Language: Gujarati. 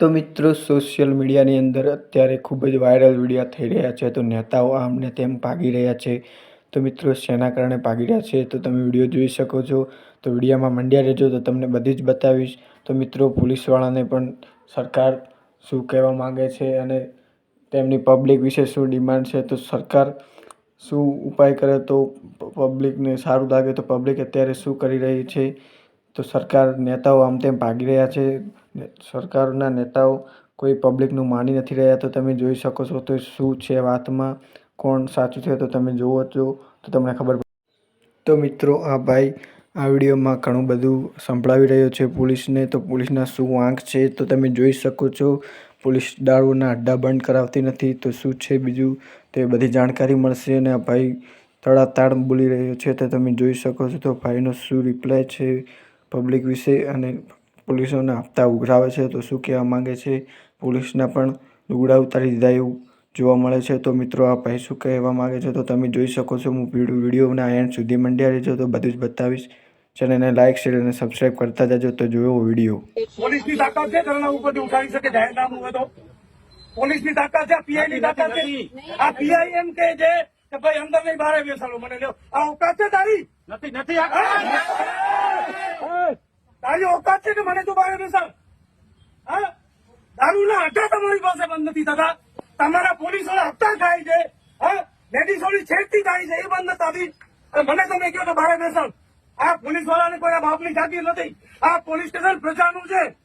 તો મિત્રો સોશિયલ મીડિયાની અંદર અત્યારે ખૂબ જ વાયરલ વિડીયા થઈ રહ્યા છે. તો નેતાઓ આમને તેમ ભાગી રહ્યા છે. તો મિત્રો, શેના કારણે ભાગી રહ્યા છે? તો તમે વીડિયો જોઈ શકો છો. તો વિડીયામાં મંડ્યા રહેજો. તો તમને બધી જ બતાવીશ. તો મિત્રો પોલીસવાળાને પણ સરકાર શું કહેવા માંગે છે અને તેમની પબ્લિક વિશે શું ડિમાન્ડ છે? તો સરકાર શું ઉપાય કરે તો પબ્લિકને સારું લાગે તો પબ્લિક અત્યારે શું કરી રહી છે? તો સરકાર નેતાઓ આમ તેમ ભાગી રહ્યા છે. સરકારના નેતાઓ કોઈ પબ્લિકનું માની નથી રહ્યા, તો તમે જોઈ શકો છો તો શું છે વાતમાં, કોણ સાચું છે તો તમે જુઓ છો તો તમને ખબર તો મિત્રો, આ ભાઈ આ વિડીયોમાં ઘણું બધું સંભળાવી રહ્યો છે પોલીસને, તો પોલીસના શું આંક છે તો તમે જોઈ શકો છો. પોલીસ દારૂના અડ્ડા બંધ કરાવતી નથી, તો શું છે બીજું? તે બધી જાણકારી મળશે અને આ ભાઈ તડાતાડ બોલી રહ્યો છે, તો તમે જોઈ શકો છો તો ભાઈનો શું રિપ્લાય છે? પબ્લિક વિશે અને પોલીસોના હપ્તા ઉઘરાવે છે તો શું કહેવા માંગે છે? પોલીસના પણ લુગડા ઉતારી દીધા એવું જોવા મળે છે. તો મિત્રો આ ભાઈ શું કહેવા માંગે છે? તો તમે જોઈ શકો છો હું વીડિયો વિડીયોના એન્ડ સુધી મંડ્યા રહેજો. તો બધું જ બતાવીશ. ચેનલને લાઇક શેર અને સબસ્ક્રાઇબ કરતા જજો. તો જોયો વીડિયો. પોલીસની તાકાત છે ધરણા ઉપર ઉઠાવી શકે જાહેરનામું હોય તો. પોલીસની તાકાત છે પીઆઈ ની તાકાત છે. આ પીઆઈ એમ કે છે કે ભાઈ અંદર નહીં બહાર બેસાડો મને લ્યો. આ ઓકાત છે તારી? નથી નથી છે કે મને તું બહાર બેસાડ હા? દારૂના અડ્ડા તમારી પાસે બંધ નથી થતા. તમારા પોલીસવાળા હપ્તા થાય છે, હા? લેડીઝોની છેડતી થાય છે, એ બંધ નથી થતી. મને તમે કહો તો બહાર બેસાડ આ પોલીસ વાળાને કોઈ બાપની જાતિ નથી. આ પોલીસ સ્ટેશન પ્રજાનું છે.